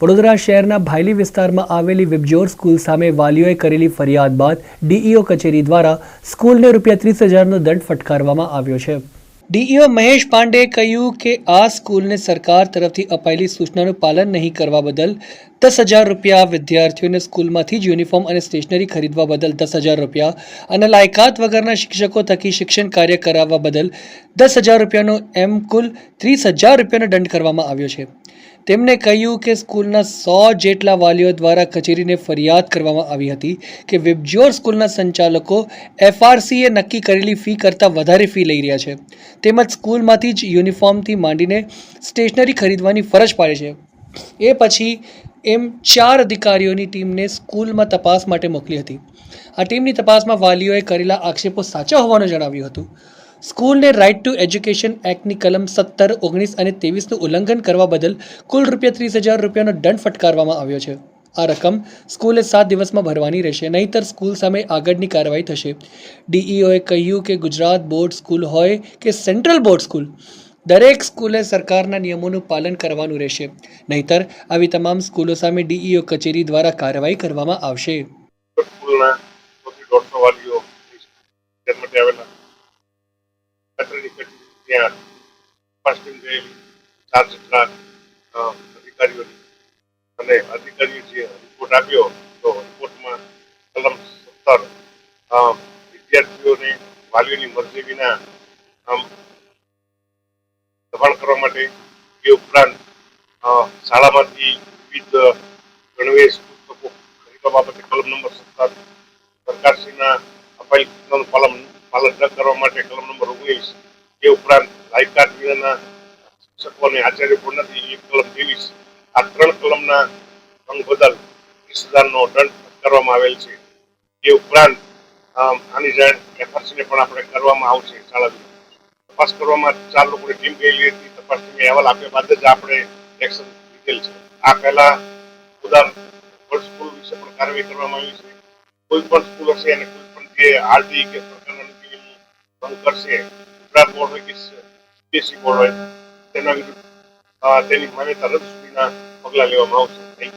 વડોદરા શહેરના ભાયલી વિસ્તારમાં આવેલી વિબજોર સ્કૂલ સામે વાલીઓએ કરેલી ફરિયાદ બાદ ડીઈઓ કચેરી દ્વારા સ્કૂલને રૂપિયા ત્રીસ હજારનો દંડ ફટકારવામાં આવ્યો છે. ડીઈઓ મહેશ પાંડેએ કહ્યું કે આ સ્કૂલને સરકાર તરફથી અપાયેલી સૂચનાનું પાલન નહીં કરવા બદલ દસ હજાર રૂપિયા વિદ્યાર્થીઓને સ્કૂલમાંથી જ યુનિફોર્મ અને સ્ટેશનરી ખરીદવા બદલ દસ હજાર રૂપિયા અને લાયકાત વગરના શિક્ષકો થકી શિક્ષણ કાર્ય કરાવવા બદલ દસ હજાર રૂપિયાનો એમ કુલ ત્રીસ હજાર રૂપિયાનો દંડ કરવામાં આવ્યો છે. તેમણે કહ્યું કે સ્કૂલના સો જેટલા વાલીઓ દ્વારા કચેરીને ફરિયાદ કરવામાં આવી હતી કે વિબજોર સ્કૂલના સંચાલકો એફઆરસીએ નક્કી કરેલી ફી કરતાં વધારે ફી લઈ રહ્યા છે. તેમજ સ્કૂલમાંથી જ યુનિફોર્મથી માંડીને સ્ટેશનરી ખરીદવાની ફરજ પાડે છે. એ પછી એમ ચાર અધિકારીઓની ટીમને સ્કૂલમાં તપાસ માટે મોકલી હતી. આ ટીમની તપાસમાં વાલીઓએ કરેલા આક્ષેપો સાચા હોવાનું જણાવ્યું હતું. સ્કૂલને રાઇટ ટુ એજ્યુકેશન એક્ટની કલમ સત્તર, ઓગણીસ અને ત્રેવીસનું ઉલ્લંઘન કરવા બદલ કુલ રૂપિયા ત્રીસ હજાર રૂપિયાનો દંડ ફટકારવામાં આવ્યો છે. આ રકમ સ્કૂલે સાત દિવસમાં ભરવાની રહેશે, નહીંતર સ્કૂલ સામે આગળની કાર્યવાહી થશે. ડીઈઓએ કહ્યું કે ગુજરાત બોર્ડ સ્કૂલ હોય કે સેન્ટ્રલ બોર્ડ સ્કૂલ, દરેક સ્કૂલે સરકારના નિયમોનું પાલન કરવાનું રહેશે. નહીંતર આવી તમામ સ્કૂલો સામે ડીઈઓ કચેરી દ્વારા કાર્યવાહી કરવામાં આવશે. કચેરી કચેરી ત્યાં તપાસણી ગયેલી ચાર જેટલા અધિકારીઓની અને અધિકારીઓ જે રિપોર્ટ આપ્યો, તો રિપોર્ટમાં કલમ સત્તર વિદ્યાર્થીઓને વાલીઓની મરજી વિના આમ દબાણ કરવા માટે એ ઉપરાંત શાળામાંથી વિવિધ ગણવેશ પુસ્તકો ખરીદવા બાબતે કલમ નંબર સત્તર સરકારશ્રીના અપાયેલ સૂચનાનું પાલન પાલન ન કરવા માટે કલમ નંબર ઓગણીસ એ ઉપરાંત લાયકાત વિનાના શિક્ષકોને આચાર્ય પણ નથી એક કલમ ત્રેવીસ, આ ત્રણ કલમના ભંગ બદલ ત્રીસ દંડ કરવામાં આવેલ છે. એ ઉપરાંત આની જાણ એફઆરસીને પણ આપણે કરવામાં આવશે શાળા તપાસ કરવામાં ચાર લોકોની ટીમ ગયેલી હતી. તપાસ ટીમે અહેવાલ આપ્યા બાદ જ આપણે એક્શન લીધેલ છે. આ પહેલા ઉદાહરણ સ્કૂલ વિશે પણ કાર્યવાહી કરવામાં આવી છે. કોઈ પણ સ્કૂલ હશે અને કોઈ પણ જે આરટી કે ભંગ કરશે ગુજરાત બોર્ડ હોય કે સીબીએસઈ બોર્ડ હોય તેના વિરુદ્ધ. તેની માન્યતા રદ સુધીના પગલાં લેવામાં આવશે.